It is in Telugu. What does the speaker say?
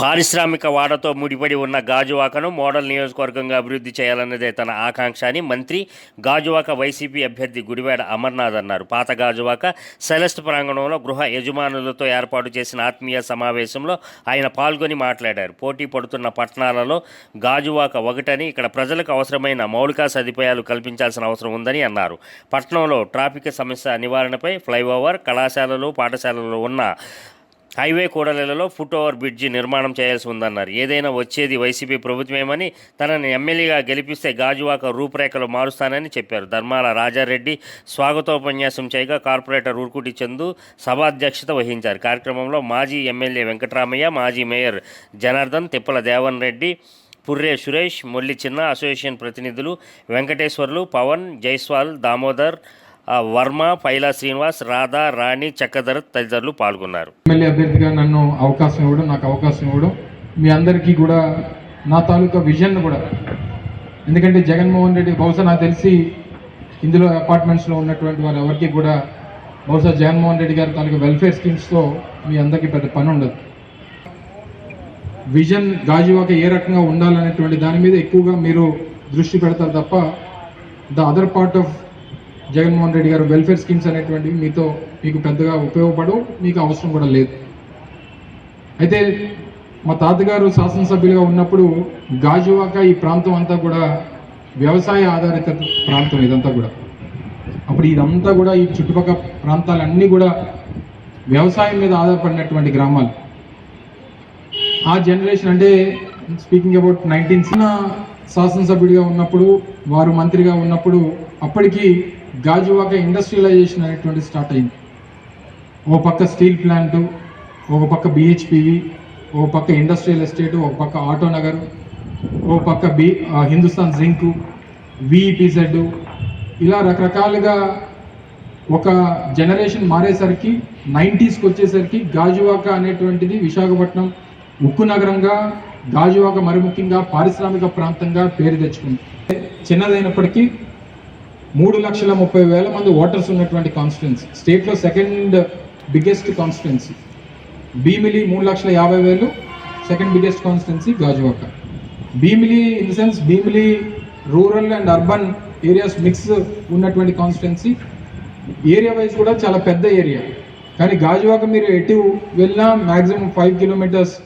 పారిశ్రామిక వాడతో ముడిపడి ఉన్న గాజువాకను మోడల్ నియోజకవర్గంగా అభివృద్ధి చేయాలన్నదే తన ఆకాంక్ష అని మంత్రి గాజువాక వైసీపీ అభ్యర్థి గుడివాడ అమర్నాథ్ అన్నారు. పాత గాజువాక సెలెస్ట్ ప్రాంగణంలో గృహ యజమానులతో ఏర్పాటు చేసిన ఆత్మీయ సమావేశంలో ఆయన పాల్గొని మాట్లాడారు. పోటీ పడుతున్న పట్టణాలలో గాజువాక ఒకటని ఇక్కడ ప్రజలకు అవసరమైన మౌలిక సదుపాయాలు కల్పించాల్సిన అవసరం ఉందని అన్నారు. పట్టణంలో ట్రాఫిక్ సమస్య నివారణపై ఫ్లైఓవర్ కళాశాలలు పాఠశాలలు ఉన్న హైవే కూడలిలలో ఫుట్ ఓవర్ బ్రిడ్జి నిర్మాణం చేయాల్సి ఉందన్నారు. ఏదైనా వచ్చేది వైసీపీ ప్రభుత్వమేమని తనని ఎమ్మెల్యేగా గెలిపిస్తే గాజువాక రూపురేఖలు మారుస్తానని చెప్పారు. ధర్మాల రాజారెడ్డి స్వాగతోపన్యాసం చేయగా కార్పొరేటర్ ఊరుకుటి చందు సభాధ్యక్షత వహించారు. కార్యక్రమంలో మాజీ ఎమ్మెల్యే వెంకటరామయ్య మాజీ మేయర్ జనార్దన్ తిప్పల దేవన్ రెడ్డి పుర్రే సురేష్ మొల్లి చిన్న అసోసియేషన్ ప్రతినిధులు వెంకటేశ్వర్లు పవన్ జైస్వాల్ దామోదర్ వర్మ పైలా శ్రీనివాస్ రాధా రాణి చక్రధర్ తదితరులు పాల్గొన్నారు. ఎమ్మెల్యే అభ్యర్థిగా నన్ను అవకాశం ఇవ్వడం నాకు అవకాశం ఇవ్వడం మీ అందరికీ కూడా నా తాలూకా విజన్ కూడా. ఎందుకంటే జగన్మోహన్ రెడ్డి బహుశా నాకు తెలిసి ఇందులో అపార్ట్మెంట్స్లో ఉన్నటువంటి వారు ఎవరికి కూడా బహుశా జగన్మోహన్ రెడ్డి గారి తాలూకా వెల్ఫేర్ స్కీమ్స్తో మీ అందరికీ పెద్ద పని ఉండదు. విజన్ గాజువాక ఏ రకంగా ఉండాలనేటువంటి దాని మీద ఎక్కువగా మీరు దృష్టి పెడతారు తప్ప the other part of Jaganmohan Reddy గారు వెల్ఫేర్ స్కీమ్స్ అనేటువంటివి మీతో మీకు పెద్దగా ఉపయోగపడవు మీకు అవసరం కూడా లేదు. అయితే మా తాతగారు శాసనసభ్యులుగా ఉన్నప్పుడు గాజువాక ఈ ప్రాంతం అంతా కూడా వ్యవసాయ ఆధారిత ప్రాంతం ఇదంతా కూడా. అప్పుడు ఇదంతా కూడా ఈ చుట్టుపక్కల ప్రాంతాలన్నీ కూడా వ్యవసాయం మీద ఆధారపడినటువంటి గ్రామాలు. ఆ జనరేషన్ అంటే స్పీకింగ్ అబౌట్ నైన్టీన్ శాసనసభ్యుడిగా ఉన్నప్పుడు వారు మంత్రిగా ఉన్నప్పుడు అప్పటికి గాజువాక ఇండస్ట్రియలైజేషన్ అనేటువంటి స్టార్ట్ అయింది. ఓ పక్క స్టీల్ ప్లాంటు ఒక పక్క బిహెచ్పివి ఓ పక్క ఇండస్ట్రియల్ ఎస్టేట్ ఒక పక్క ఆటో నగర్ ఓ పక్క బి హిందుస్థాన్ జింకు విఈపిజెడ్ ఇలా రకరకాలుగా ఒక జనరేషన్ మారేసరికి నైంటీస్కి వచ్చేసరికి గాజువాక అనేటువంటిది విశాఖపట్నం ఉక్కు నగరంగా గాజువాక మరి ముఖ్యంగా పారిశ్రామిక ప్రాంతంగా పేరు తెచ్చుకుంది. చిన్నదైనప్పటికీ మూడు లక్షల ముప్పై వేల మంది ఓటర్స్ ఉన్నటువంటి కాన్స్టిట్యున్సీ స్టేట్లో సెకండ్ బిగ్గెస్ట్ కాన్స్టిట్యున్సీ భీమిలి మూడు లక్షల యాభై వేలు second biggest constituency Gajuwaka. Bheemili in the sense Bheemili rural and urban areas mix ఉన్నటువంటి కాన్స్టిట్యున్సీ ఏరియా వైజ్ కూడా చాలా పెద్ద ఏరియా కానీ గాజువాక మీరు ఎటు వెళ్ళినా మ్యాక్సిమం ఫైవ్ కిలోమీటర్స్